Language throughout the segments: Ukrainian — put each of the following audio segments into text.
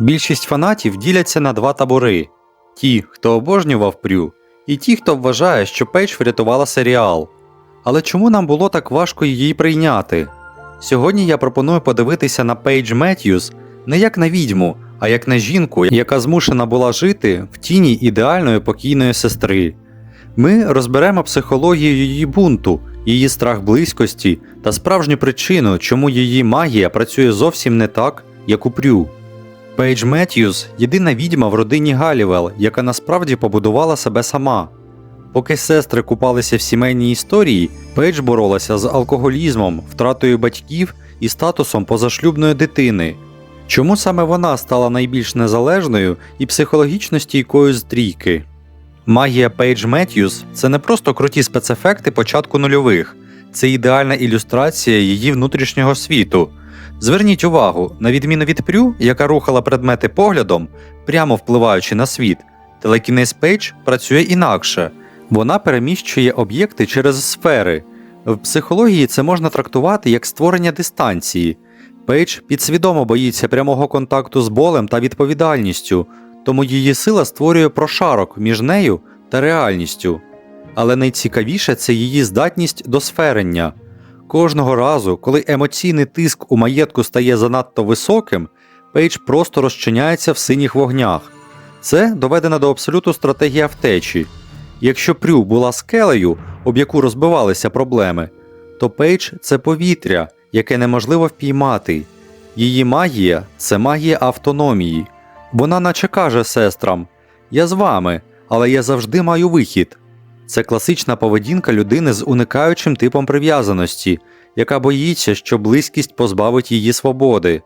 Більшість фанатів діляться на два табори: ті, хто обожнював Прю, і ті, хто вважає, що Пейдж врятувала серіал. Але чому нам було так важко її прийняти? Сьогодні я пропоную подивитися на Пейдж Меттьюз не як на відьму, а як на жінку, яка змушена була жити в тіні ідеальної покійної сестри. Ми розберемо психологію її бунту, її страх близькості та справжню причину, чому її магія працює зовсім не так, як у Прю. Пейдж Меттьюз – єдина відьма в родині Галівел, яка насправді побудувала себе сама. Поки сестри купалися в сімейній історії, Пейдж боролася з алкоголізмом, втратою батьків і статусом позашлюбної дитини. Чому саме вона стала найбільш незалежною і психологічно стійкою з трійки? Магія Пейдж Меттьюз – це не просто круті спецефекти початку нульових, це ідеальна ілюстрація її внутрішнього світу. Зверніть увагу, на відміну від Прю, яка рухала предмети поглядом, прямо впливаючи на світ, телекінез Пейдж працює інакше. Вона переміщує об'єкти через сфери. В психології це можна трактувати як створення дистанції. Пейдж підсвідомо боїться прямого контакту з болем та відповідальністю, тому її сила створює прошарок між нею та реальністю. Але найцікавіше це її здатність до сферення. Кожного разу, коли емоційний тиск у маєтку стає занадто високим, Пейдж просто розчиняється в синіх вогнях. Це доведена до абсолюту стратегія втечі. Якщо Прю була скелею, об яку розбивалися проблеми, то Пейдж це повітря, яке неможливо впіймати. Її магія це магія автономії. Вона наче каже сестрам: Я з вами, але я завжди маю вихід. Це класична поведінка людини з уникаючим типом прив'язаності, яка боїться, що близькість позбавить її свободи.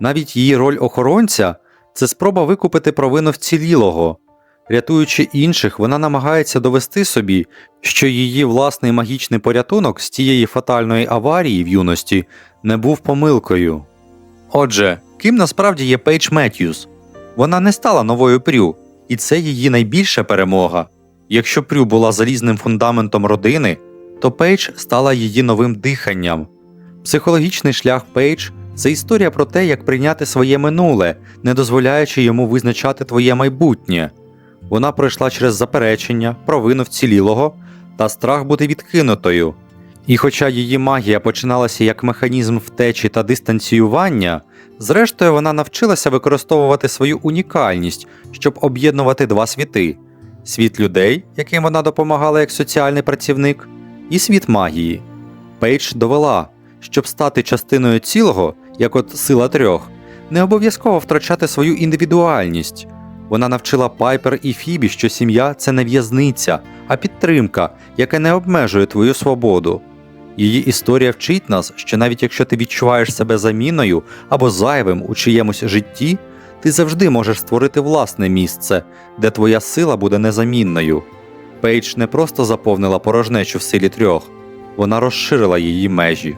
Навіть її роль охоронця це спроба викупити провину вцілілого. Рятуючи інших, вона намагається довести собі, що її власний магічний порятунок з тієї фатальної аварії в юності не був помилкою. Отже, ким насправді є Пейдж Меттьюз? Вона не стала новою Прю, і це її найбільша перемога. Якщо Прю була залізним фундаментом родини, то Пейдж стала її новим диханням. Психологічний шлях Пейдж це історія про те, як прийняти своє минуле, не дозволяючи йому визначати твоє майбутнє. Вона пройшла через заперечення, провину вцілілого та страх бути відкинутою. І хоча її магія починалася як механізм втечі та дистанціювання, зрештою вона навчилася використовувати свою унікальність, щоб об'єднувати два світи: світ людей, яким вона допомагала як соціальний працівник, і світ магії. Пейдж довела, щоб стати частиною цілого, як от сила трьох, не обов'язково втрачати свою індивідуальність. Вона навчила Пайпер і Фібі, що сім'я це не в'язниця, а підтримка, яка не обмежує твою свободу. Її історія вчить нас, що навіть якщо ти відчуваєш себе заміною або зайвим у чиємусь житті, ти завжди можеш створити власне місце, де твоя сила буде незамінною. Пейдж не просто заповнила порожнечу в силі трьох, вона розширила її межі.